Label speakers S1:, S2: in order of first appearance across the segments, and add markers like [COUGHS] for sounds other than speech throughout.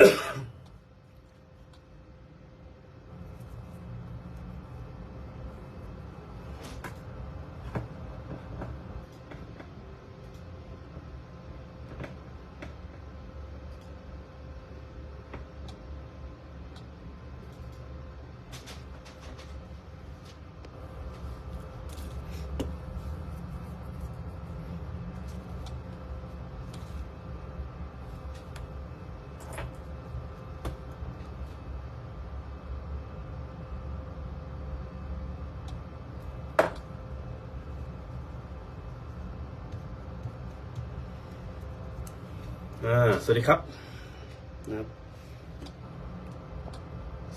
S1: you [COUGHS] วัสดีครับนะครับ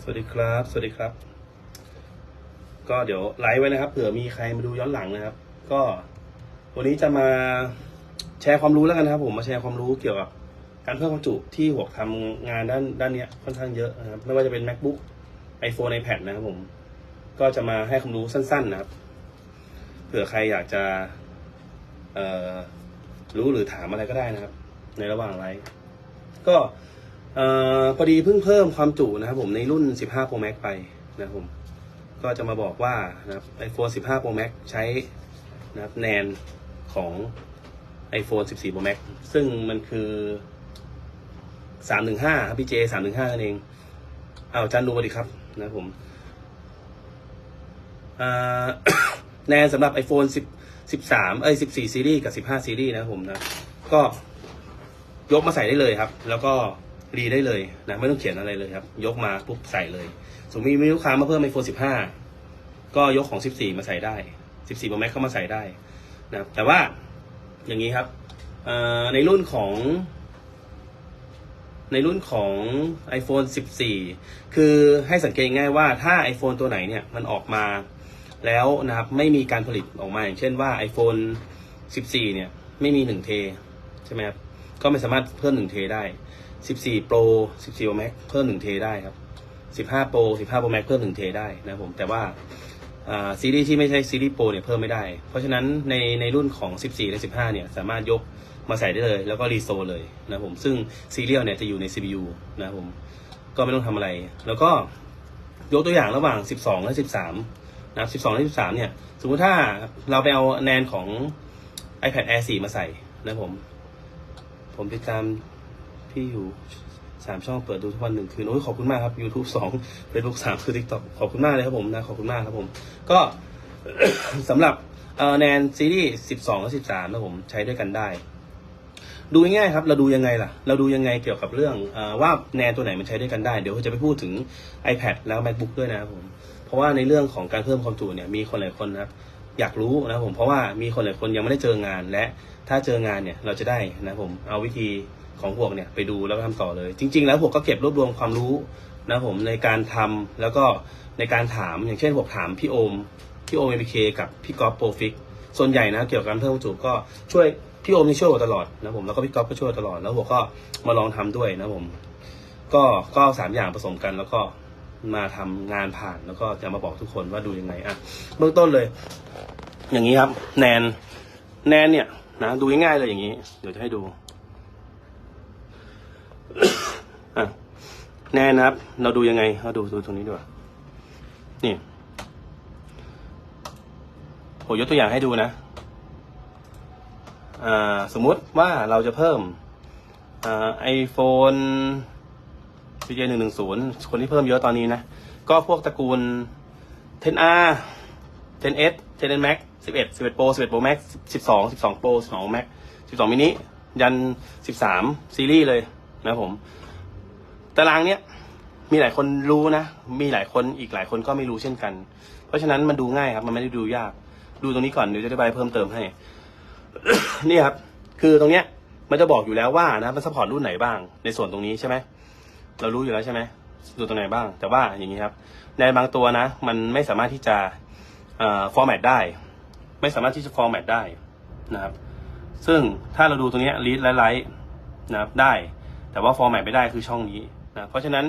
S1: สวัสดีครับ สวัสดีครับ ก็เดี๋ยวไลฟ์ไว้นะครับ เผื่อมีใครมาดูย้อนหลังนะครับ ก็วันนี้จะมาแชร์ความรู้แล้วกันนะครับ ผมมาแชร์ความรู้เกี่ยวกับการเพิ่มความจุที่หัวทำงานด้านด้านเนี้ยค่อนข้างเยอะนะครับ ไม่ว่าจะเป็น macbook iphone ipad นะครับผม ก็จะมาให้ความรู้สั้น ๆ นะครับ เผื่อใครอยากจะเอ่อรู้หรือถามอะไรก็ได้นะครับ ในระหว่างไลฟ์ ก็พอดีเพิ่งเพิ่มความจุนะครับผมในรุ่น 15 Pro Max ไปนะครับผมก็จะมาบอกว่านะครับ iPhone 15 Pro Max ใช้นะครับแนนของ iPhone 14 Pro Max ซึ่งมันคือ 315ครับพี่เจ315นั่นเองเอาจารย์ดูมาดิครับนะครับผมแนนสำหรับ iPhone 10 13 เอ้ย14 ซีรีส์กับ 15 ซีรีส์นะครับผมนะก็ ยกมาใส่ได้เลยครับ แล้วก็รีได้เลยนะไม่ต้องเขียนอะไรเลยครับ ยกมาปุ๊บใส่เลยสมมติมีลูกค้ามาเพิ่ม iPhone 15ก็ยกของ14มาใส่ได้14 Pro Max เข้ามาใส่ได้นะแต่ว่าอย่างนี้ครับในรุ่นของ ในรุ่นของ iPhone 14 คือให้สังเกตง่ายว่าถ้า iPhone ตัวไหนเนี่ยมันออกมาแล้วนะครับไม่มีการผลิตออกมาอย่างเช่นว่า iPhone 14 เนี่ยไม่มี1เทใช่ไหมครับ ก็ไม่สามารถเพิ่ม1เทได้14 Pro 14 Pro Max เพิ่ม1เทได้ครับ15 Pro 15 Pro Max เพิ่ม1เทได้นะผมแต่ว่าซีรีส์ที่ไม่ใช่ซีรีส์ Pro เนี่ยเพิ่มไม่ได้ เพราะฉะนั้นในในรุ่นของ 14 และ 15 เนี่ยสามารถยกมาใส่ได้เลย แล้วก็รีโซเลยนะผมซึ่งซีเรียลเนี่ยจะอยู่ใน CPU นะผมก็ไม่ต้องทำอะไร แล้วก็ยกตัวอย่างระหว่าง 12 และ 13 นะครับ 12 และ 13 เนี่ย สมมติถ้าเราไปเอาแนนของ iPad Air 4 มาใส่นะผม ผมติดตามพี่อยู่สามช่องเปิดดูทุกวันหนึ่งคืนโอ้ยขอบคุณมากครับ YouTube สอง Facebook สามคือ TikTok ขอบคุณมากเลยครับผมนะ ขอบคุณมากครับผม ก็สำหรับเอ่อแนนซีรีส์12และ13นะผมใช้ด้วยกันได้ ดูง่ายครับ เราดูยังไงล่ะ เราดูยังไงเกี่ยวกับเรื่องออว่าแนนตัวไหนมันใช้ด้วยกันได้ เดี๋ยวจะไปพูดถึง iPad แล้ว MacBook ด้วยนะครับผม เพราะว่าในเรื่องของการเพิ่มความจุเนี่ยมีคนหลายคนนะครับอยากรู้นะครับผมเพราะว่ามีคนหลายคนยังไม่ได้เจองานและ ถ้าเจองานเนี่ยเราจะได้นะผมเอาวิธีของพวกเนี่ยไปดูแล้วก็ทำต่อเลย จริง ๆ แล้วพวกก็เก็บรวบรวมความรู้นะผมในการทำแล้วก็ในการถามอย่างเช่นพวกถามพี่โอมพี่โอมเอพีเคกับพี่ก๊อฟโปรฟิกส่วนใหญ่นะเกี่ยวกับการเพิ่มจุก็ช่วยพี่โอมนี่ช่วยตลอดนะผมแล้วก็พี่ก๊อฟก็ช่วยตลอดแล้วผมก็มาลองทำด้วยนะผมก็ก็สามอย่างผสมกันแล้วก็มาทำงานผ่านแล้วก็จะมาบอกทุกคนว่าดูยังไงอะเบื้องต้นเลย อย่างนี้ครับ แนนแนนเนี่ย นะ ดูง่ายๆเลยอย่างนี้ เดี๋ยวจะให้ดูแนนนะครับ เราดูยังไงเราดูดูตรงนี้ดีกว่านี่ผมยกตัวอย่างให้ดูนะสมมุติว่าเราจะเพิ่มไอโฟน CJ หนึ่งหนึ่งศูนย์คนที่เพิ่มเยอะตอนนี้นะ ก็พวกตระกูล 10R 10S 10 Max 11 11 Pro 11 Pro Max 12 12 Pro 12 Max 12 mini ยัน13ซีรีส์เลยนะผม ตารางเนี้ยมีหลายคนรู้นะ มีหลายคนอีกหลายคนก็ไม่รู้เช่นกัน เพราะฉะนั้นมันดูง่ายครับ มันไม่ได้ดูยาก ดูตรงนี้ก่อนเดี๋ยวจะอธิบายเพิ่มเติมให้ นี่ครับ คือตรงเนี้ย มันจะบอกอยู่แล้วว่านะ มันสปอร์ตรุ่นไหนบ้าง ในส่วนตรงนี้ใช่ไหม เรารู้อยู่แล้วใช่ไหมดูตรงไหนบ้าง แต่ว่าอย่างนี้ครับ ในบางตัวนะ มันไม่สามารถที่จะ ฟอร์แมตได้ ไม่สามารถที่จะฟอร์แมตได้นะครับ ซึ่งถ้าเราดูตรงนี้ลีดและไลท์นะครับได้ แต่ว่าฟอร์แมตไม่ได้คือช่องนี้นะเพราะฉะนั้น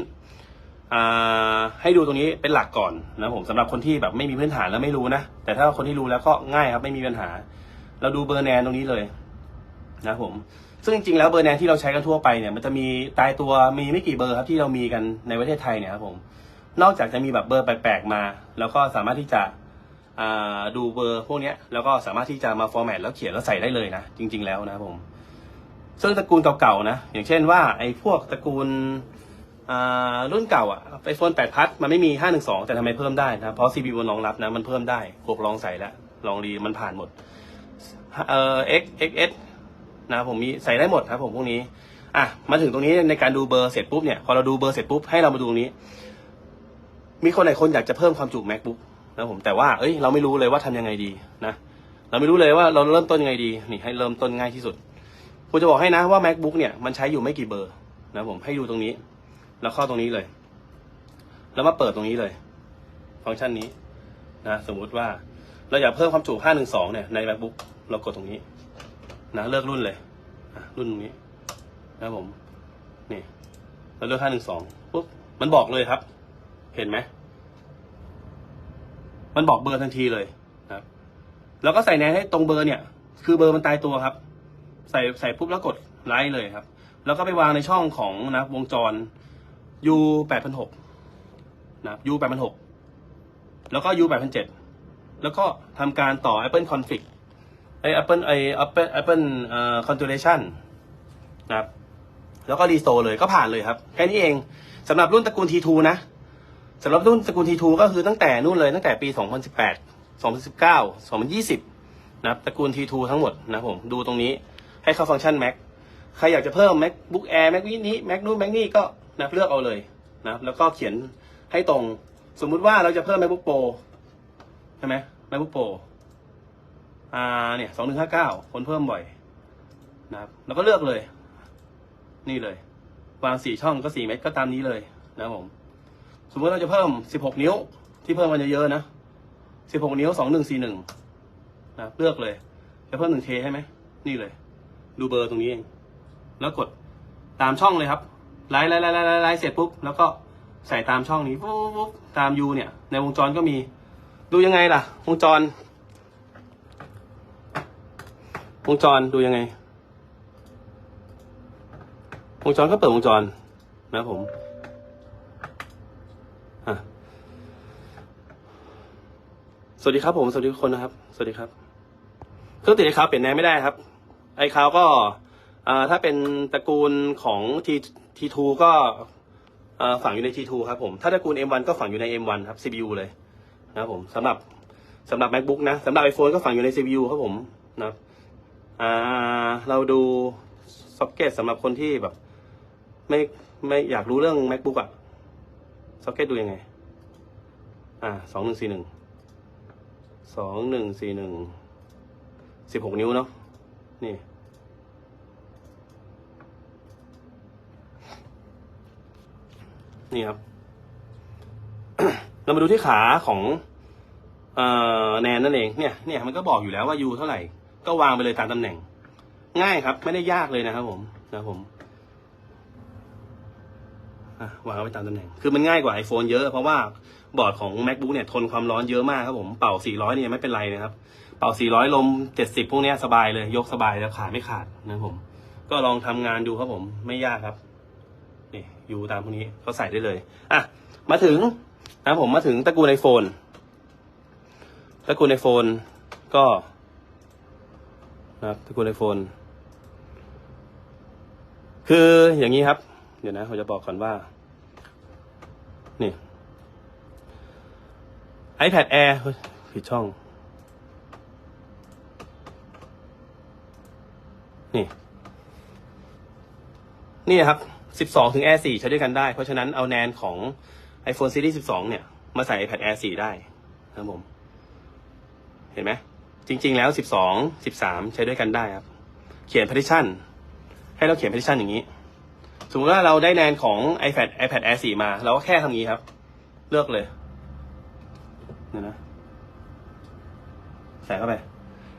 S1: ให้ดูตรงนี้เป็นหลักก่อนนะผมสำหรับคนที่แบบไม่มีพื้นฐานแล้วไม่รู้นะแต่ถ้าคนที่รู้แล้วก็ง่ายครับไม่มีปัญหา เราดูเบอร์แนนตรงนี้เลยนะครับผมซึ่งจริงๆแล้วเบอร์แนนที่เราใช้กันทั่วไปเนี่ยมันจะมีตายตัวมีไม่กี่เบอร์ครับที่เรามีกันในประเทศไทยเนี่ยครับผมนอกจากจะมีแบบเบอร์แปลกๆมา แล้วก็สามารถที่จะ ดูเบอร์พวกนี้แล้วก็สามารถที่จะมาฟอร์แมตแล้วเขียนแล้วใส่ได้เลยนะ จริง ๆ แล้วนะผมซึ่งตระกูลเก่าๆนะ อย่างเช่นว่าไอ้พวกตระกูลรุ่นเก่าอะไอโฟน8พัดมันไม่มี 512 แต่ทำไมเพิ่มได้นะเพราะ CPU มันรองรับนะ มันเพิ่มได้พวกลองใส่แล้วลองดีมันผ่านหมดเอ่อ X XS นะผมมีใส่ได้หมดครับผมพวกนี้อะมาถึงตรงนี้ในการดูเบอร์เสร็จปุ๊บเนี่ยพอเราดูเบอร์เสร็จปุ๊บให้เรามาดูตรงนี้ มีคนไหนคนอยากจะเพิ่มความจุ macbook นะผมแต่ว่าเอ้ยเราไม่รู้เลยว่าทำยังไงดีนะเราไม่รู้เลยว่าเราเริ่มต้นยังไงดีนี่ให้เริ่มต้นง่ายที่สุดผมจะบอกให้นะว่า macbook เนี่ยมันใช้อยู่ไม่กี่เบอร์นะผมให้ดูตรงนี้ แล้วเข้าตรงนี้เลย แล้วมาเปิดตรงนี้เลย ฟังก์ชันนี้นะสมมุติว่าเราอยากเพิ่มความจุ 512 เนี่ยใน macbook เรากดตรงนี้นะเลือกรุ่นเลยรุ่นตรงนี้นะผมนี่เราเลือก 512ปุ๊บมันบอกเลยครับ เห็นไหม มันบอกเบอร์ทันทีเลยนะครับ แล้วก็ใส่แนนให้ตรงเบอร์เนี่ย คือเบอร์มันตายตัวครับ ใส่ใส่ปุ๊บแล้วกดไลค์เลยครับ แล้วก็ไปวางในช่องของนะวงจร U 8006นะครับ U 8006แล้วก็ U 8007แล้วก็ทำการต่อ Apple Config ไอ Apple ไอ Apple Apple เอ่อ configuration นะครับ แล้วก็รีโตร์เลยก็ผ่านเลยครับ แค่นี้เองสำหรับรุ่นตระกูล T2 นะ สำหรับรุ่นตระกูล T2 ก็คือตั้งแต่นู่นเลยตั้งแต่ปี 2018 2019 2020 นะครับตระกูล T2 ทั้งหมดนะผมดูตรงนี้ให้เข้าฟังก์ชัน Mac ใครอยากจะเพิ่ม MacBook Air Mac mini Mac นู่น Mac นี่ก็นะเลือกเอาเลยนะแล้วก็เขียนให้ตรงสมมุติว่าเราจะเพิ่ม MacBook Pro ใช่ไหม MacBook Pro อ่าเนี่ยสองหนึ่งห้าเก้าคนเพิ่มบ่อยนะครับแล้วก็เลือกเลย นี่เลย วางสี่ช่องก็สี่เม็ดก็ตามนี้เลยนะผม สมมติเราจะเพิ่มสิบหกนิ้ว ที่เพิ่มมันเยอะๆนะสิบหกนิ้วสองหนึ่งสี่หนึ่งนะเลือกเลย จะเพิ่มหนึ่งเทใช่ไหม นี่เลย ดูเบอร์ตรงนี้เอง แล้วกดตามช่องเลยครับ ไล่ไล่ไลไลไลเสร็จปุ๊บ แล้วก็ใส่ตามช่องนี้ปุ๊บปุ๊บตามยูเนี่ย ในวงจรก็มี ดูยังไงล่ะ วงจร วงจรดูยังไง วงจรก็เปิดวงจรนะครับผมอะ สวัสดีครับผมสวัสดีทุกคนนะครับ สวัสดีครับ เครื่องติดไอคาวเปลี่ยนแนวไม่ได้ครับ ไอคาวก็ถ้าเป็นตระกูลของ T T2 ก็อ่าฝังอยู่ใน T2 ครับผม ถ้าตระกูล M1 ก็ฝังอยู่ใน M1 ครับ CPU เลยนะครับผมสำหรับสำหรับ MacBook นะสำหรับ iPhone ก็ฝังอยู่ใน CPU ครับผมนะครับเราดูซ็อกเก็ตสำหรับคนที่แบบ ไม่ไม่อยากรู้เรื่อง macbook อะซ็อกเก็ตดูยังไง อ่าสองหนึ่งสี่หนึ่ง สองหนึ่งสี่หนึ่งสิบหกนิ้วเนาะนี่นี่ครับ เรามาดูที่ขาของเอ่อแนนนั่นเองเนี่ย เนี่ยมันก็บอกอยู่แล้วว่า U เท่าไหร่ ก็วางไปเลยตามตำแหน่ง ง่ายครับ ไม่ได้ยากเลยนะครับผมนะครับผมวางไว้ตามตำแหน่ง คือมันง่ายกว่า iPhone เยอะเพราะว่า บอร์ดของ macbook เนี่ยทนความร้อนเยอะมากครับผมเป่า 400 เนี่ยไม่เป็นไรนะครับ เป่า 400 ลม 70 พวกนี้สบายเลย ยกสบายแล้วขาไม่ขาดนะครับผม ก็ลองทำงานดูครับผมไม่ยากครับนี่อยู่ตามพวกนี้ก็ใส่ได้เลยอะมาถึงนะผมมาถึงตระกูล iPhone ตระกูล iPhone ก็นะครับตระกูล iPhone คืออย่างนี้ครับ เดี๋ยวนะผมจะบอกก่อนว่า นี่ iPad Air ผิดช่อง นี่ นี่นะครับ 12 ถึง Air 4 ใช้ด้วยกันได้ เพราะฉะนั้นเอาแนนของ iPhone Series 12 เนี่ย มาใส่ iPad Air 4 ได้นะครับผม เห็นไหม จริง ๆ แล้ว 12 13 ใช้ด้วยกันได้ครับ เขียน partition ให้เราเขียน partition อย่างนี้ สมมติว่าเราได้แนนของ iPad iPad Air 4 มา เราก็แค่ทำงนี้ครับ เลือกเลย เนี่ยนะใส่เข้าไป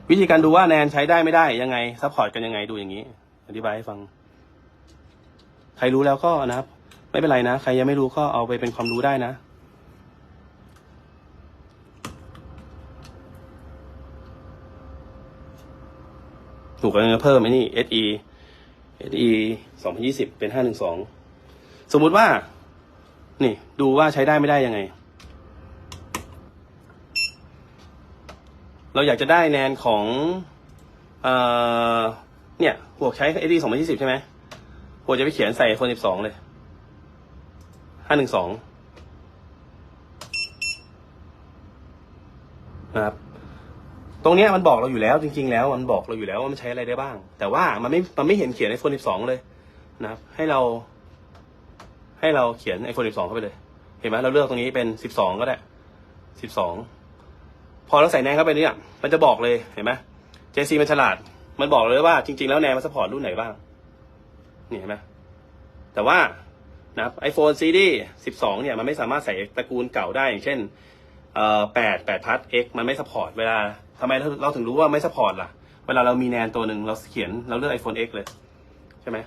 S1: วิธีการดูว่าแนนใช้ได้ไม่ได้ยังไงซัพพอร์ตกันยังไงดูอย่างนี้ อธิบายให้ฟัง ใครรู้แล้วก็นะครับ ไม่เป็นไรนะ ใครยังไม่รู้ก็เอาไปเป็นความรู้ได้นะถูกกำลังจะเพิ่มไอ้นี่ SE SE สองพันยี่สิบเป็นห้าหนึ่งสองสมมุติว่า นี่ ดูว่าใช้ได้ไม่ได้ยังไง เราอยากจะได้แนนของเอ่อเนี่ยพวใช้ SE สองพันยี่สิบใช่ไหมพวจะไปเขียนใส่ iPhone สิบสองเลยห้าหนึ่งสองนะครับตรงเนี้ยมันบอกเราอยู่แล้วจริง ๆ แล้วมันบอกเราอยู่แล้วว่ามันใช้อะไรได้บ้าง แต่ว่ามันไม่มันไม่เห็นเขียน iPhone 12 เลยนะครับ ให้เรา ให้เราเขียน iPhone 12 เข้าไปเลย เห็นไหมเราเลือกตรงนี้เป็น 12 ก็ได้ 12 พอเราใส่แนนเข้าไปเนี่ยมันจะบอกเลยเห็นไหม JC มันฉลาด มันบอกเลยว่าจริง ๆ แล้วแนนมันสปอร์ตรุ่นไหนบ้างนี่เห็นไหมแต่ว่านะครับ iPhone series 12เนี่ยมันไม่สามารถใส่ตระกูลเก่าได้อย่างเช่นเอ่อแปดแปดพัท X มันไม่สปอร์ตเวลาทำไมเราเราถึงรู้ว่าไม่สปอร์ตล่ะ เวลาเรามีแนนตัวหนึ่งเราเขียนเราเลือก iPhone X เลยใช่ไหม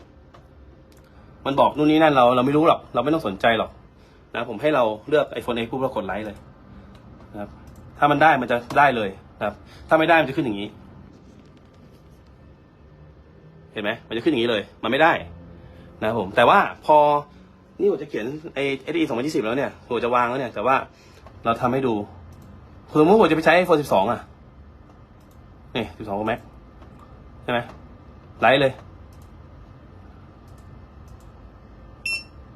S1: มันบอกนู่นนี่นั่นเราเราไม่รู้หรอก เราไม่ต้องสนใจหรอกนะผมให้เราเลือก iPhone X ปุ๊บเรากดไลค์เลยนะครับ ถ้ามันได้มันจะได้เลยนะครับ ถ้าไม่ได้มันจะขึ้นอย่างนี้ เห็นไหมมันจะขึ้นอย่างนี้เลย มันไม่ได้ นะครับผม แต่ว่าพอนี่ผมจะเขียนไอ้ SE 2020แล้วเนี่ยผมจะวางแล้วเนี่ย แต่ว่าเราทำให้ดูเผื่อเมื่อผมจะไปใช้ iPhone 12อะนี่12 Pro Max ใช่ไหมไลท์เลย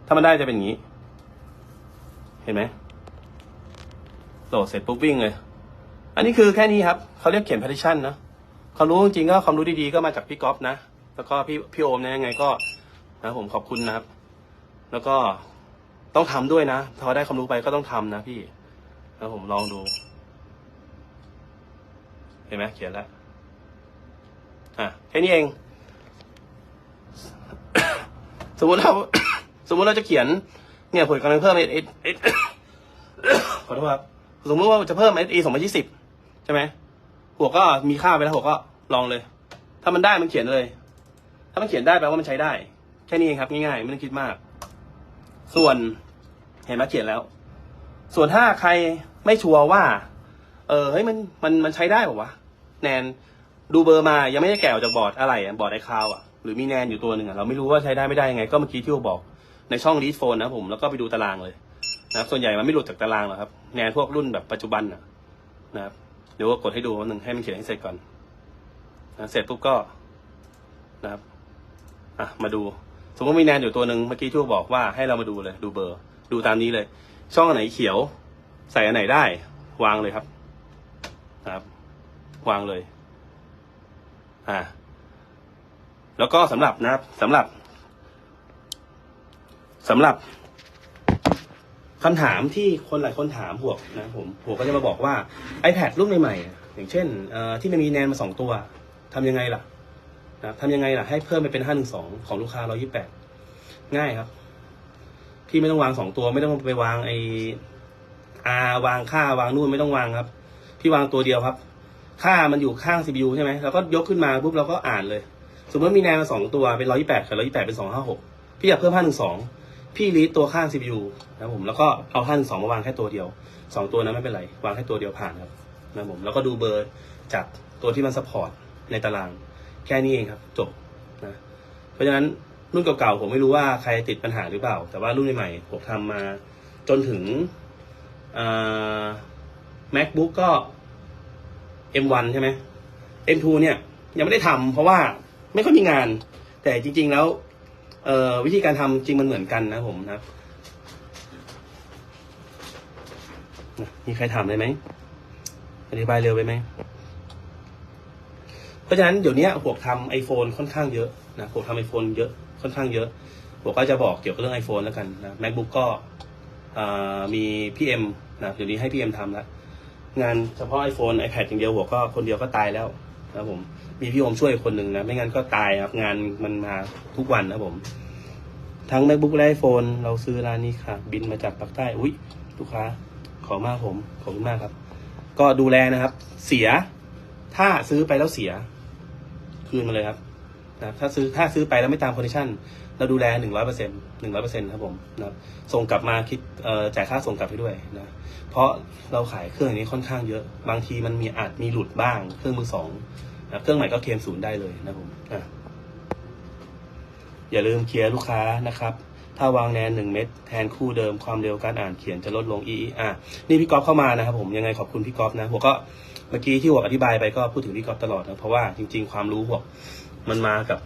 S1: ถ้ามันได้จะเป็นอย่างนี้ เห็นไหม โหลดเสร็จปุ๊บวิ่งเลย อันนี้คือแค่นี้ครับเขาเรียกเขียน partition นะความรู้จริงๆก็ความรู้ดีๆก็มาจากพี่ก๊อฟนะ แล้วก็พี่พี่โอมนะยังไงก็นะผมขอบคุณนะครับ แล้วก็ต้องทำด้วยนะพอได้ความรู้ไปก็ต้องทำนะพี่แล้วผมลองดู เห็นไหมเขียนแล้วอะแค่นี้เอง สมมติเราสมมติเราจะเขียน เนี่ยผมกำลังเพิ่มเอ็ดเอเอขอโทษครับ สมมติว่าจะเพิ่มเอสองพันยี่สิบใช่ไหมหัวก็มีค่าไปแล้วหัวก็ลองเลย ถ้ามันได้มันเขียนเลย ถ้ามันเขียนได้แปลว่ามันใช้ได้ แค่นี้เองครับง่ายๆไม่ต้องคิดมาก ส่วนเห็นไหมเขียนแล้ว ส่วนถ้าใครไม่ชัวร์ว่า เออเฮ้ยมันมันมันใช้ได้ป่าวะแนนดูเบอร์มายังไม่ได้แกะออกจากบอร์ดอะไรบอร์ดไอคาวอะหรือมีแนนอยู่ตัวหนึ่งอะเราไม่รู้ว่าใช้ได้ไม่ได้ยังไง ก็เมื่อกี้ที่เราบอกในช่องลีดโฟนนะผมแล้วก็ไปดูตารางเลย นะครับ ส่วนใหญ่มันไม่หลุดจากตารางหรอกครับแนนพวกรุ่นแบบปัจจุบันนะครับเดี๋ยวก็กดให้ดูวันหนึ่งให้มันเขียนให้เสร็จก่อนนะเสร็จปุ๊บก็นะครับอะมาดู สมมติมีแนนอยู่ตัวหนึ่งเมื่อกี้ที่เราบอกว่าให้เรามาดูเลย ดูเบอร์ ดูตามนี้เลย ช่องอันไหนเขียว ใส่อันไหนได้ วางเลยครับนะครับ วางเลย อ่า แล้วก็สำหรับนะครับสำหรับสำหรับ คำถามที่คนหลายคนถามพวนะผมผมก็จะมาบอกว่า iPad รุ่นใหม่ๆอ่อย่างเช่นที่มันมีแนนมาสองตัวทำยังไงล่ะนะทำยังไงล่ะให้เพิ่มไปเป็นห้าหนึ่งสองของลูกค้าร้อยี่แปดง่ายครับ พี่ไม่ต้องวางสองตัว ไม่ต้องไปวางไออาวางค่าวางนู่นไม่ต้องวางครับ พี่วางตัวเดียวครับ ค่ามันอยู่ข้าง CPU ใช่ไหมเราก็ยกขึ้นมาปุ๊บเราก็อ่านเลย สมมติมีแนวมาสองตัวเป็นร้อยยี่แปดกับร้อยยี่แปดเป็นสองห้าหกพี่อยากเพิ่มห้าหนึ่งสอง พี่รีดตัวข้าง CPU นะครับผมแล้วก็เอาห้าหนึ่งสองมาวางแค่ตัวเดียวสองตัวนั้นไม่เป็นไรวางแค่ตัวเดียวผ่านครับนะครับผมแล้วก็ดูเบอร์จากตัวที่มันสปอร์ตในตาราง แค่นี้เองครับ จบนะเพราะฉะนั้นรุ่นเก่าๆผมไม่รู้ว่าใครติดปัญหาหรือเปล่า แต่ว่ารุ่นใหม่ๆผมทำมาจนถึง macbook ก็ M1 ใช่ไหม M2 เนี่ยยังไม่ได้ทำเพราะว่าไม่ค่อยมีงาน แต่จริง ๆ แล้ว เอ่อวิธีการทำจริงมันเหมือนกันนะผมนะครับมีใครถามได้ไหมอธิบายเร็วไปไหมเพราะฉะนั้นเดี๋ยวนี้พวทำไอโฟนค่อนข้างเยอะนะพวทำไอโฟนเยอะค่อนข้างเยอะพวก็จะบอกเกี่ยวกับเรื่อง iPhone แล้วกันนะ MacBook ก็มีพี่เอ็มนะเดี๋ยวนี้ให้พี่เอ็มทำแล้วงานเฉพาะ iPhone iPad อย่างเดียวหัวก็คนเดียวก็ตายแล้วนะผม มีพี่โอมช่วยคนหนึ่งนะ ไม่งั้นก็ตายครับงานมันมาทุกวันนะผม ทั้ง MacBook และ iPhone เราซื้อร้านนี้ค่ะ บินมาจากปากใต้ อุ้ยลูกค้า ขอมากผมขอบคุณมากครับ ก็ดูแลนะครับ เสีย ถ้าซื้อไปแล้วเสีย คืนมาเลยครับนะถ้าซื้อถ้าซื้อไปแล้วไม่ตามคอนดิชันเราดูแลหนึ่งร้อยเปอร์เซ็นหนึ่งร้อยเปอร์เซ็นครับผมนะครับส่งกลับมาคิดจ่ายค่าส่งกลับให้ด้วยนะเพราะเราขายเครื่องอย่างนี้ค่อนข้างเยอะ บางทีมันมีอาจมีหลุดบ้างเครื่องมือสอง เครื่องใหม่ก็เคลมศูนย์ได้เลยนะผมอะอย่าลืมเคลียร์ลูกค้านะครับ ถ้าวางแนนหนึ่งเม็ดแทนคู่เดิมความเร็วการอ่านเขียนจะลดลงอีอะนี่พี่ก๊อฟเข้ามานะครับผมยังไงขอบคุณพี่ก๊อฟนะหัวก็เมื่อกี้ที่หัวอธิบายไปก็พูดถึงพี่ก๊อฟตลอดนะเพราะว่าจริง ๆ ความรู้หัวมันมากับ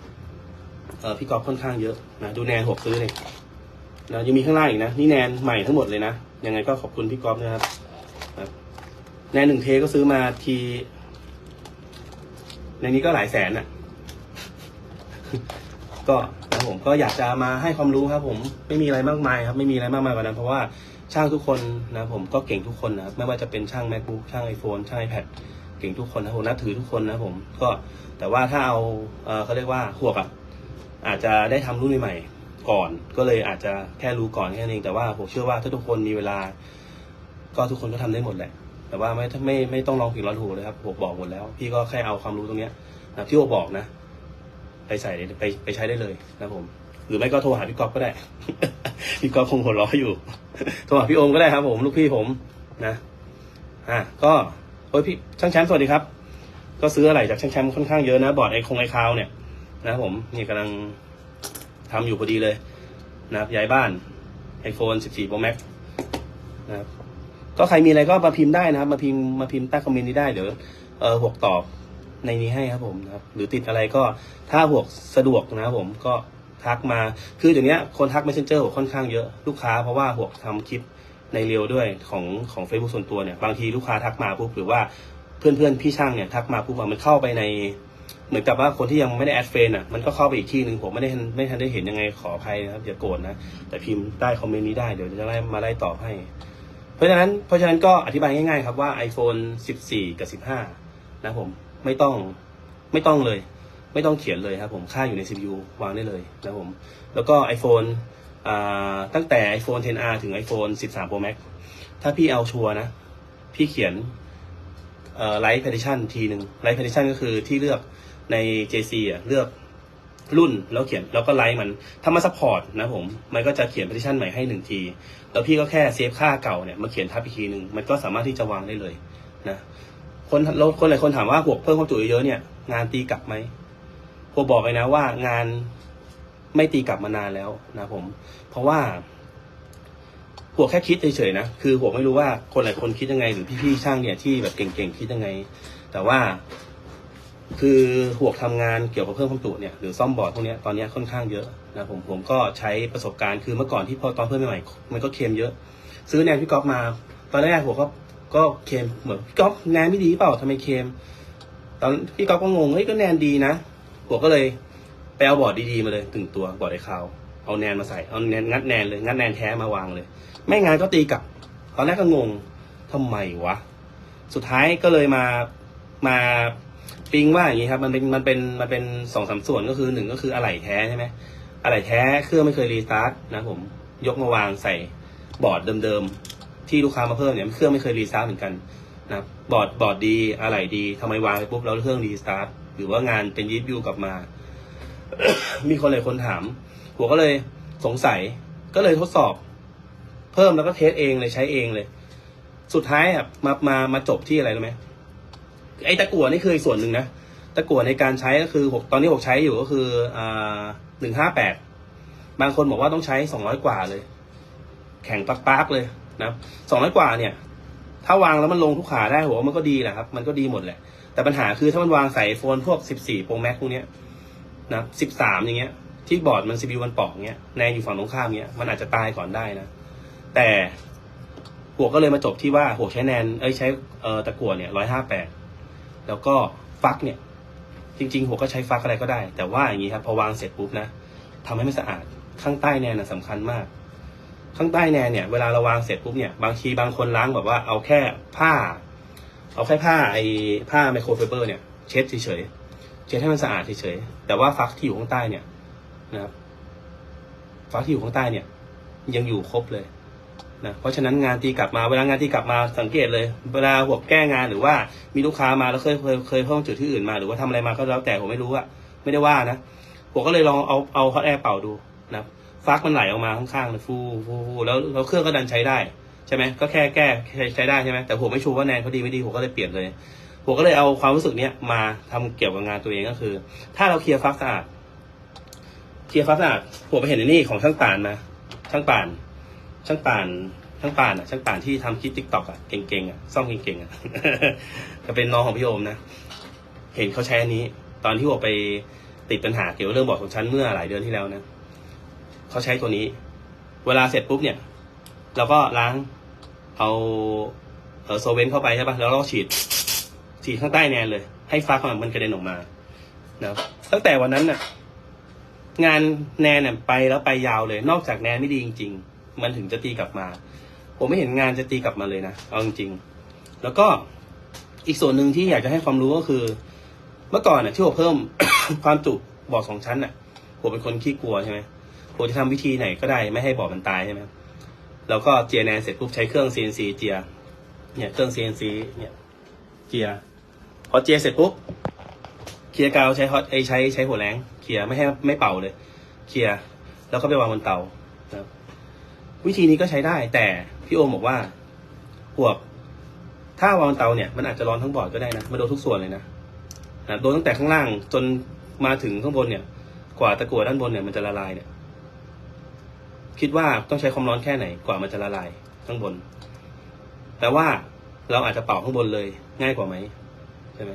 S1: เออพี่ก๊อฟค่อนข้างเยอะนะดูแนนหัวซื้อเลยนะยังมีข้างล่างอีกนะนี่แนนใหม่ทั้งหมดเลยนะยังไงก็ขอบคุณพี่ก๊อฟนะครับครับแนนหนึ่งเทก็ซื้อมาที ในนี้ก็หลายแสนน่ะ ก็นะผมก็อยากจะมาให้ความรู้ครับ ผมไม่มีอะไรมากมายครับ ไม่มีอะไรมากมายกว่านั้น เพราะว่าช่างทุกคนนะผมก็เก่งทุกคนนะครับไม่ว่าจะเป็นช่าง macbook ช่าง iphone ช่าง ipad เก่งทุกคนนะผมนับถือทุกคนนะผมก็แต่ว่าถ้าเอาเออเขาเรียกว่าหวกอะอาจจะได้ทำรุ่นใหม่ๆก่อน ก็เลยอาจจะแค่รู้ก่อนแค่นั้นเองแต่ว่าผมเชื่อว่าถ้าทุกคนมีเวลา ก็ทุกคนก็ทำได้หมดแหละ แต่ว่าไม่ไม่ไม่ต้องลองผิดลองถูกเลยครับผมบอกหมดแล้ว พี่ก็แค่เอาความรู้ตรงเนี้ยนะที่ผมบอกนะ ไปใส่ไปไปใช้ได้เลยนะผม หรือไม่ก็โทรหาพี่ก๊อฟก็ได้ พี่ก๊อฟคงหัวเราะอยู่ โทรหาพี่โอมก็ได้ครับ ผมลูกพี่ผมนะอะก็โอ้ยพี่ช่างแชมป์สวัสดีครับ ก็ซื้ออะไรจากช่างแชมป์ค่อนข้างเยอะนะบอร์ดไอคงไอคาวเนี่ยนะผมนี่กำลังทำอยู่พอดีเลยนะครับย้ายบ้าน iPhone 14 Pro Max นะครับ ก็ใครมีอะไรก็มาพิมพ์ได้นะครับ มาพิมพ์มาพิมพ์ใต้คอมเมนต์นี้ได้เดี๋ยวเออหวกตอบในนี้ให้ครับผมนะครับ หรือติดอะไรก็ถ้าหวกสะดวกนะครับผมก็ทักมาคือเดี๋ยวนี้คนทัก messenger หวกค่อนข้างเยอะลูกค้าเพราะว่าหวกทำคลิปในเรียวด้วยของของ Facebook ส่วนตัวเนี่ยบางทีลูกค้าทักมาปุ๊บหรือว่าเพื่อนเพื่อนพี่ช่างเนี่ยทักมาปุ๊บอะมันเข้าไปใน เหมือนกับว่าคนที่ยังไม่ได้แอดเฟนอะมันก็เข้าไปอีกที่หนึ่งผมไม่ได้ไม่ทันได้เห็นยังไงขออภัยนะครับอย่าโกรธนะแต่พิมพ์ใต้คอมเมนต์นี้ได้เดี๋ยวจะไล่มาไล่ตอบให้ เพราะฉะนั้นเพราะฉะนั้นก็อธิบายง่ายๆครับว่า iPhone 14 กับ 15 นะผมไม่ต้องไม่ต้องเลย ไม่ต้องเขียนเลยครับผมค่าอยู่ใน CPU วางได้เลยนะผมแล้วก็ iPhone ตั้งแต่ iPhone 10R ถึง iPhone 13 Pro Max ถ้าพี่เอาชัวนะ พี่เขียนเอ่อ Light Partition ทีหนึ่ง Light Partition ก็คือที่เลือกใน JC อะเลือก รุ่นแล้วเขียนแล้วก็ไลท์มันถ้ามาซัพพอร์ตนะผม มันก็จะเขียน partition ใหม่ให้หนึ่งที แล้วพี่ก็แค่เซฟค่าเก่าเนี่ยมาเขียนทับอีกทีหนึ่งมันก็สามารถที่จะวางได้เลยนะคนเราคนหลายคนถามว่าพวเพิ่มความจุเยอะๆเนี่ย งานตีกลับไหมผมบอกเลยนะว่างานไม่ตีกลับมานานแล้วนะผม เพราะว่าหัวแค่คิดเฉยๆนะคือหัวไม่รู้ว่าคนหลายคนคิดยังไงหรือพี่ๆช่างเนี่ยที่แบบเก่งๆคิดยังไง แต่ว่า คือหัวกทำงานเกี่ยวกับเพิ่มความจุเนี่ยหรือซ่อมบอร์ดพวกนี้ตอนนี้ค่อนข้างเยอะนะผมผมก็ใช้ประสบการณ์คือเมื่อก่อนที่พอตอนเพิ่มใหม่ๆมันก็เค็มเยอะ ซื้อแนนพี่ก๊อฟมา ตอนแรกผมก็ก็เค็มเหมือนพี่ก๊อฟแนนไม่ดีเปล่าทำไมเค็มตอนพี่ก๊อฟก็งงเฮ้ยก็แนนดีนะผมก็เลยไปเอาบอร์ดดีๆมาเลยถึงตัวบอร์ดไอคาวเอาแนนมาใส่เอาแนนงัดแนนเลยงัดแนนแท้มาวางเลย ไม่งานก็ตีกลับ ตอนแรกก็งงทำไมวะสุดท้ายก็เลยมามา ปิงว่าอย่างนี้ครับมันเป็นมันเป็นมันเป็นสองสามส่วนก็คือหนึ่งก็คืออะไหล่แท้ใช่ไหมอะไหล่แท้เครื่องไม่เคยรีสตาร์ทนะผมยกมาวางใส่บอร์ดเดิมๆที่ลูกค้ามาเพิ่มเนี่ยเครื่องไม่เคยรีสตาร์ทเหมือนกันนะบอร์ดบอร์ดดีอะไหล่ดีทำไมวางไปปุ๊บแล้วเครื่องรีสตาร์ทหรือว่างานเป็นยิบยูกลับมา มีคนหลายคนถามผมก็เลยสงสัยก็เลยทดสอบ เพิ่มแล้วก็เทสเองเลยใช้เองเลย สุดท้ายอะมามามาจบที่อะไรรู้ไหม ไอ้ตะกั่วนี่คืออีกส่วนหนึ่งนะตะกั่วในการใช้ก็คือหกตอนนี้ผมใช้อยู่ก็คืออ่าหนึ่งห้าแปดบางคนบอกว่าต้องใช้สองร้อยกว่าเลย แข่งปักปักเลยนะสองร้อยกว่าเนี่ย ถ้าวางแล้วมันลงทุกขาได้ผมว่ามันก็ดีแหละครับ มันก็ดีหมดแหละ แต่ปัญหาคือถ้ามันวางใส่โฟนพวกสิบสี่โปรแม็กพวกเนี้ยนะสิบสามอย่างเงี้ย ที่บอร์ดมันซีพีมันปอกเงี้ยแนนอยู่ฝั่งตรงข้ามเงี้ยมันอาจจะตายก่อนได้นะแต่หัวก็เลยมาจบที่ว่าหัวใช้แนนเอ้ยใช้เอ่อตะกั่วเนี่ยร้อยห้าแปด แล้วก็ฟักเนี่ย จริงๆหัวก็ใช้ฟักอะไรก็ได้ แต่ว่าอย่างนี้ครับพอวางเสร็จปุ๊บนะทำให้มันสะอาดข้างใต้แนนนะสำคัญมาก ข้างใต้แนนเนี่ยเวลาเราวางเสร็จปุ๊บเนี่ยบางทีบางคนล้างแบบว่าเอาแค่ผ้า เอาแค่ผ้าไอ้ผ้าไมโครไฟเบอร์เนี่ยเช็ดเฉยๆเช็ดให้มันสะอาดเฉยๆแต่ว่าฟักที่อยู่ข้างใต้เนี่ยนะครับฟักที่อยู่ข้างใต้เนี่ย ยังอยู่ครบเลย นะเพราะฉะนั้นงานตีกลับมาเวลางานตีกลับมาสังเกตเลย เวลาหัวแก้งานหรือว่ามีลูกค้ามาแล้วเคยเคยเคยเพิ่มจุดที่อื่นมาหรือว่าทำอะไรมาก็แล้วแต่ผมไม่รู้อะไม่ได้ว่านะผมก็เลยลองเอาเอาฮอตแอร์เป่าดูนะฟักมันไหลออกมาข้างๆเลยฟูฟูฟูแล้วแล้วเครื่องก็ดันใช้ได้ใช่ไหมก็แค่แก้ใช้ได้ใช่ไหมแต่ผมไม่ชัวร์ว่าแนนเขาดีไม่ดีผมก็เลยเปลี่ยนเลยผมก็เลยเอาความรู้สึกเนี้ยมาทำเกี่ยวกับงานตัวเองก็คือ ถ้าเราเคลียร์ฟักสะอาดเคลียร์ฟักสะอาดผมไปเห็นในนี่ของช่างป่านมาช่างป่าน ช่างป่านช่างป่านอะช่างป่านที่ทำคลิปทิกต็อกอะเก่งๆอะซ่อมเก่งๆอะก็เป็นน้องของพี่โอมนะเห็นเขาใช้อันนี้ ตอนที่ผมไปติดปัญหาเกี่ยวกับเรื่องบอร์ดของชั้นเมื่อหลายเดือนที่แล้วนะเขาใช้ตัวนี้ เวลาเสร็จปุ๊บเนี่ยเราก็ล้างเอาเออโซเวนเข้าไปใช่ปะแล้วเราก็ฉีด ฉีดข้างใต้แนนเลย ให้ฟ้าของมันกระเด็นออกมานะตั้งแต่วันนั้นน่ะ งานแนนเนี่ยไปแล้วไปยาวเลย นอกจากแนนไม่ดีจริง ๆ มันถึงจะตีกลับมา ผมไม่เห็นงานจะตีกลับมาเลยนะเอาจริงๆแล้วก็อีกส่วนหนึ่งที่อยากจะให้ความรู้ก็คือ เมื่อก่อนน่ะที่ผมเพิ่ม ความจุบ่อสองชั้นน่ะผมเป็นคนขี้กลัวใช่ไหมผมจะทำวิธีไหนก็ได้ไม่ให้บ่อมันตายใช่ไหมแล้วก็เจียแนนเสร็จปุ๊บใช้เครื่อง CNC เจียเนี่ยเครื่อง CNC เนี่ยเจียพอเจียเสร็จปุ๊บเคลียร์กาวใช้ฮอตไอใช้ใช้หัวแรงเคลียร์ไม่ให้ไม่เป่าเลยเคลียร์แล้วก็ไปวางบนเตา วิธีนี้ก็ใช้ได้ แต่พี่โอมบอกว่าพวกถ้าวางเตาเนี่ยมันอาจจะร้อนทั้งบอร์ดก็ได้นะมันโดนทุกส่วนเลยนะนะโดนตั้งแต่ข้างล่างจนมาถึงข้างบนเนี่ย กว่าตะกั่วด้านบนเนี่ยมันจะละลายเนี่ย คิดว่าต้องใช้ความร้อนแค่ไหนกว่ามันจะละลายข้างบน แต่ว่าเราอาจจะเป่าข้างบนเลย ง่ายกว่าไหมใช่ไหม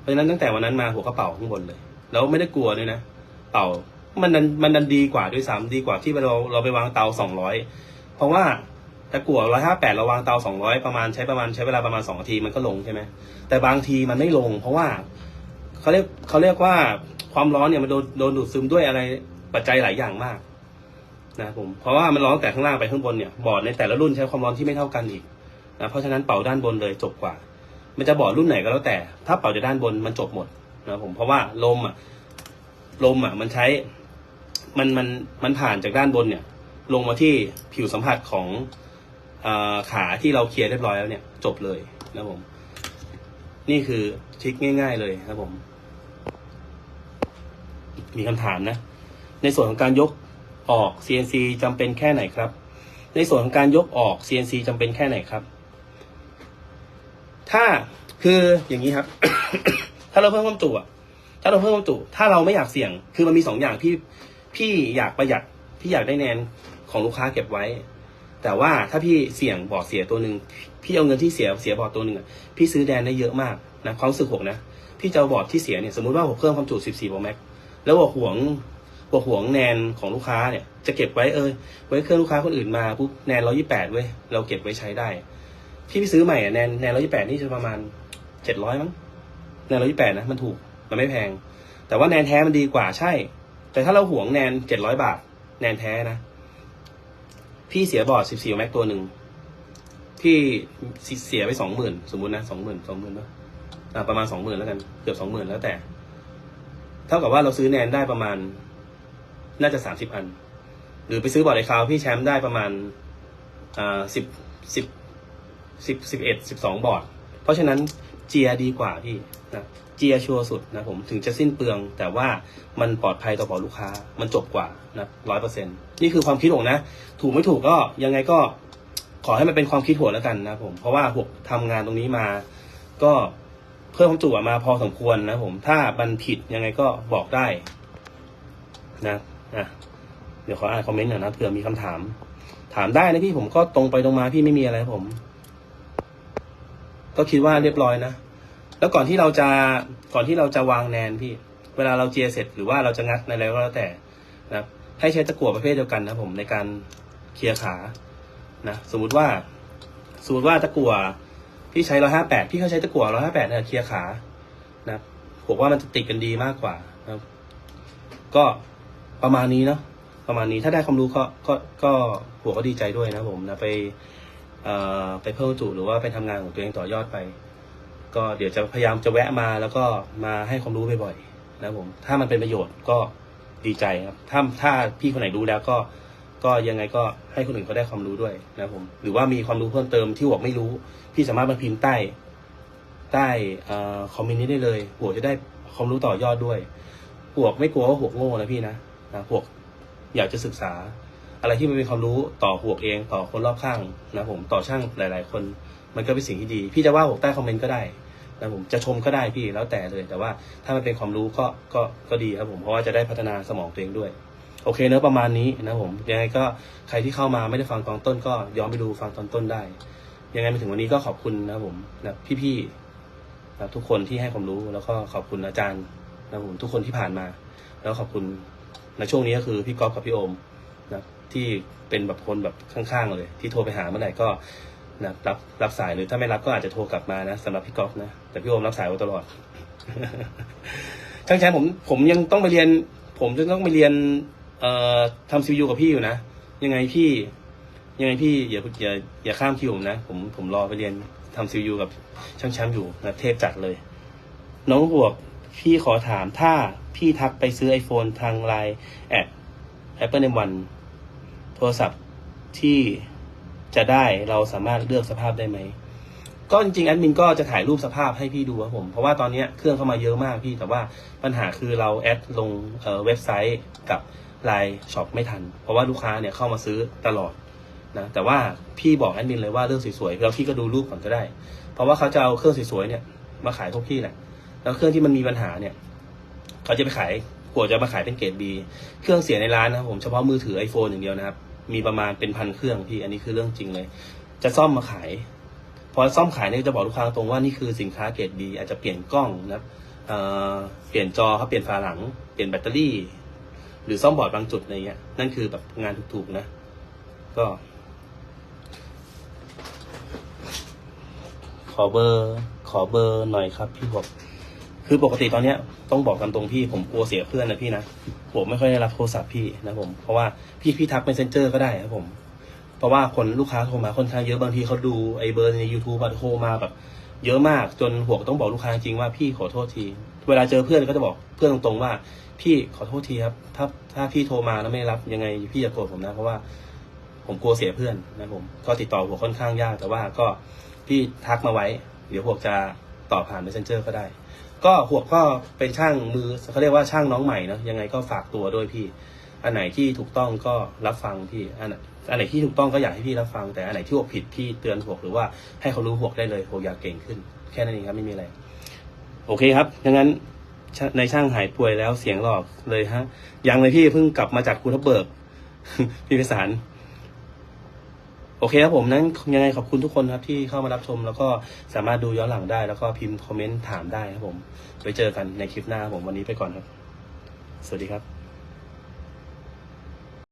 S1: เพราะฉะนั้นตั้งแต่วันนั้นมาผมก็เป่าข้างบนเลย แล้วไม่ได้กลัวด้วยนะ เป่า มันดันมันดันดีกว่าด้วยซ้ำดีกว่าที่เราเราไปวางเตาสองร้อยเพราะว่าตะกั่วร้อยห้าแปดเราวางเตาสองร้อยประมาณใช้ประมาณใช้เวลาประมาณสองนาทีมันก็ลงใช่ไหมแต่บางทีมันไม่ลง เพราะว่าเขาเรียกเขาเรียกว่าความร้อนเนี่ยมันโดนโดนดูดซึมด้วยอะไรปัจจัยหลายอย่างมากนะครับผมเพราะว่ามันร้อนแต่ข้างล่างไปข้างบนเนี่ยบอร์ดในแต่ละรุ่นใช้ความร้อนที่ไม่เท่ากันอีกนะเพราะฉะนั้นเป่าด้านบนเลยจบกว่า มันจะบอร์ดรุ่นไหนก็แล้วแต่ ถ้าเป่าจากด้านบนมันจบหมดนะครับผมเพราะว่าลมอะลมอะมันใช้ มันมันมันผ่านจากด้านบนเนี่ย ลงมาที่ผิวสัมผัสของอขาที่เราเคลียร์เรียบร้อยแล้วเนี่ย จบเลยนะผม นี่คือทริคง่าย ๆ เลยนะครับผม มีคำถามนะ ในส่วนของการยกออก CNC จำเป็นแค่ไหนครับ ในส่วนของการยกออก CNC จำเป็นแค่ไหนครับ ถ้าคืออย่างนี้ครับ ถ้าเราเพิ่มความจุอะถ้าเราเพิ่มความจุ ถ้าเราไม่อยากเสี่ยง คือมันมีสองอย่างพี่ พี่อยากประหยัดพี่อยากได้แนนของลูกค้าเก็บไว้ แต่ว่าถ้าพี่เสี่ยงบอดเสียตัวหนึ่งพี่เอาเงินที่เสียเสียบอดตัวหนึ่งอะพี่ซื้อแดนได้เยอะมากนะความรู้สึกหกนะพี่จะเอาบอดที่เสียเนี่ยสมมติว่าผมเพิ่มความจุ 14 Pro Max แล้วบอกห่วงบอกห่วงแนนของลูกค้าเนี่ยจะเก็บไว้เออไว้เครื่องลูกค้าคนอื่นมาปุ๊บแนน 128 เว้ยเราเก็บไว้ใช้ได้ พี่ไปซื้อใหม่อะแนนแนน 128 นี่จะประมาณ 700 มั้งแนน 128 นะมันถูกมันไม่แพง แต่ว่าแนนแท้มันดีกว่าใช่ แต่ถ้าเราห่วงแนน700บาท แนนแท้นะ พี่เสียบอร์ด14 Max ตัวหนึ่งพี่เสียไป20,000สมมุตินะ20,000 20,000ป่ะอ่าประมาณ20,000แล้วกัน เกือบ20,000แล้วแต่ เท่ากับว่าเราซื้อแนนได้ประมาณ น่าจะ30อัน หรือไปซื้อบอร์ดไอคาวพี่แชมป์ได้ประมาณอ่าสิบสิบสิบสิบเอ็ดสิบสองบอร์ด เพราะฉะนั้นเจียดีกว่าพี่นะ จียชัวร์สุดนะผมถึงจะสิ้นเปลือง แต่ว่ามันปลอดภัยต่อบอลูกค้า มันจบกว่านะร้อยเปอร์เซ็นนี่คือความคิดผมนะ ถูกไม่ถูกก็ยังไงก็ขอให้มันเป็นความคิดหัวแล้วกันนะผมเพราะว่าผมทำงานตรงนี้มา ก็เพิ่มความจุมาพอสมควรนะผมถ้ามันผิดยังไงก็บอกได้นะอะเดี๋ยวขออ่านคอมเมนต์หน่อยนะเผื่อมีคำถาม ถามได้นะพี่ผมก็ตรงไปตรงมาพี่ไม่มีอะไรผม ก็คิดว่าเรียบร้อยนะ แล้วก่อนที่เราจะก่อนที่เราจะวางแนนพี่ เวลาเราเจียเสร็จหรือว่าเราจะงัดในอะไรก็แล้วแต่นะให้ใช้ตะกั่วประเภทเดียวกันนะผมในการเคลียร์ขานะสมมุติว่าสมมติว่าตะกั่วพี่ใช้ร้อยห้าแปดพี่ก็ใช้ตะกั่วร้อยห้าแปดเนี่ยเคลียร์ขานะครับผมว่ามันจะติดกันดีมากกว่านะก็ประมาณนี้เนาะประมาณนี้ถ้าได้ความรู้ก็ก็ก็หัวก็ดีใจด้วยนะผมนะไปเอ่อไปเพิ่มจุหรือว่าไปทำงานของตัวเองต่อยอดไป ก็เดี๋ยวจะพยายามจะแวะมาแล้วก็มาให้ความรู้บ่อยๆนะผมถ้ามันเป็นประโยชน์ก็ดีใจครับถ้าถ้าพี่คนไหนรู้แล้วก็ก็ยังไงก็ให้คนอื่นเขาได้ความรู้ด้วยนะผมหรือว่ามีความรู้เพิ่มเติมที่หัวไม่รู้ พี่สามารถมาพิมพ์ใต้ใต้คอมเมนต์นี้ได้เลยหัวจะได้ความรู้ต่อยอดด้วยพวกไม่กลัวว่าพวโง่นะพี่นะนะพวอยากจะศึกษา อะไรที่มันเป็นความรู้ต่อพวเอง ต่อคนรอบข้างนะผมต่อช่างหลาย ๆ คน มันก็เป็นสิ่งที่ดี พี่จะว่าพวกใต้คอมเมนต์ก็ได้นะผมจะชมก็ได้พี่แล้วแต่เลย แต่ว่าถ้ามันเป็นความรู้ก็ก็ก็ดีครับผมเพราะว่าจะได้พัฒนาสมองตัวเองด้วย โอเคเนอะประมาณนี้นะผมยังไงก็ใครที่เข้ามาไม่ได้ฟังตอนต้น ก็ย้อนไปดูฟังตอนต้นได้ ยังไงมาถึงวันนี้ก็ขอบคุณนะผมนะพี่ๆนะทุกคนที่ให้ความรู้แล้วก็ขอบคุณอาจารย์นะผมทุกคนที่ผ่านมา แล้วขอบคุณในช่วงนี้ก็คือพี่ก๊อฟกับพี่โอมนะที่เป็นแบบคนแบบข้างๆเลย ที่โทรไปหาเมื่อไหร่ก็ นะรับรับสายหรือถ้าไม่รับก็อาจจะโทรกลับมานะสำหรับพี่ก๊อฟนะแต่พี่โอมรับสายไว้ตลอดช่างแชมป์ผมผมยังต้องไปเรียน ผมจะต้องไปเรียน เอ่อทำซียูกับพี่อยู่นะยังไงพี่ ยังไงพี่อย่าอย่าอย่าข้ามคิวผมนะผมผมรอไปเรียนทำซียูกับช่างแชมป์อยู่นะเทพจัดเลย น้องบวกพี่ขอถามถ้าพี่ทักไปซื้อ iPhone ทางไลน์แอด Apple M1 โทรศัพท์ที่ จะได้เราสามารถเลือกสภาพได้ไหมก็จริงๆแอดมินก็จะถ่ายรูปสภาพให้พี่ดูครับผมเพราะว่าตอนนี้เครื่องเข้ามาเยอะมากพี่แต่ว่าปัญหาคือเราแอดลงเเว็บไซต์กับไลน์ช็อปไม่ทัน เพราะว่าลูกค้าเนี่ยเข้ามาซื้อตลอดนะแต่ว่าพี่บอกแอดมินเลยว่าเลือกสวยๆแล้วพี่ก็ดูรูปก่อนก็ได้ เพราะว่าเขาจะเอาเครื่องสวยๆเนี่ยมาขายพวกพี่แหละแล้วเครื่องที่มันมีปัญหาเนี่ยเขาจะไปขายกลัวจะมาขายเป็นเกรดบีเครื่องเสียในร้านนะครับผมเฉพาะมือถือ iPhone อย่างเดียวนะครับ มีประมาณเป็นพันเครื่องพี่ อันนี้คือเรื่องจริงเลย จะซ่อมมาขาย พอซ่อมขายเนี่ยจะบอกลูกค้าตรงว่านี่คือสินค้าเกรดดี อาจจะเปลี่ยนกล้องนะเเปลี่ยนจอครับเปลี่ยนฝาหลัง เปลี่ยนแบตเตอรี่ หรือซ่อมบอร์ดบางจุดอะไรเงี้ย นั่นคือแบบงานถูกๆนะ ก็ ขอเบอร์ ขอเบอร์หน่อยครับพี่บอก คือปกติตอนเนี้ยต้องบอกตามตรงพี่ผมกลัวเสียเพื่อนนะพี่นะผมไม่ค่อยได้รับโทรศัพท์พี่นะผมเพราะว่าพี่พี่ทัก messenger ก็ได้ครับผม เพราะว่าคนลูกค้าโทรมาค่อนข้างเยอะบางทีเขาดูไอ้เบอร์ใน YouTube อะโทรมาแบบ เยอะมากจนหัวต้องบอกลูกค้าจริงว่าพี่ขอโทษที เวลาเจอเพื่อนก็จะบอกเพื่อนตรงๆว่า พี่ขอโทษทีครับถ้าถ้าพี่โทรมาแล้วไม่รับยังไงพี่อย่าโกรธผมนะเพราะว่าผมกลัวเสียเพื่อนนะผมก็ติดต่อหัวค่อนข้างยากแต่ว่าก็พี่ทักมาไว้ เดี๋ยวหัวจะตอบผ่าน messenger ก็ได้ ก็หัวก็เป็นช่างมือเขาเรียกว่าช่างน้องใหม่เนอะยังไงก็ฝากตัวด้วยพี่ อันไหนที่ถูกต้องก็รับฟังพี่อันไหนอันไหนที่ถูกต้องก็อยากให้พี่รับฟัง แต่อันไหนที่หัวผิดพี่เตือนหัวหรือว่าให้เขารู้หัวได้เลยหัวอยากเก่งขึ้น แค่นั้นเองครับไม่มีอะไร โอเคครับดังนั้นในช่างหายป่วยแล้วเสียงหลอกเลยฮะยังเลยพี่เพิ่งกลับมาจากภูทับเบิกพี่พิสาร โอเคครับผมนั้นยังไงขอบคุณทุกคนครับที่เข้ามารับชม แล้วก็สามารถดูย้อนหลังได้ แล้วก็พิมพ์คอมเมนต์ถามได้ครับผมไว้เจอกันในคลิปหน้าครับผมวันนี้ไปก่อนครับ สวัสดีครับ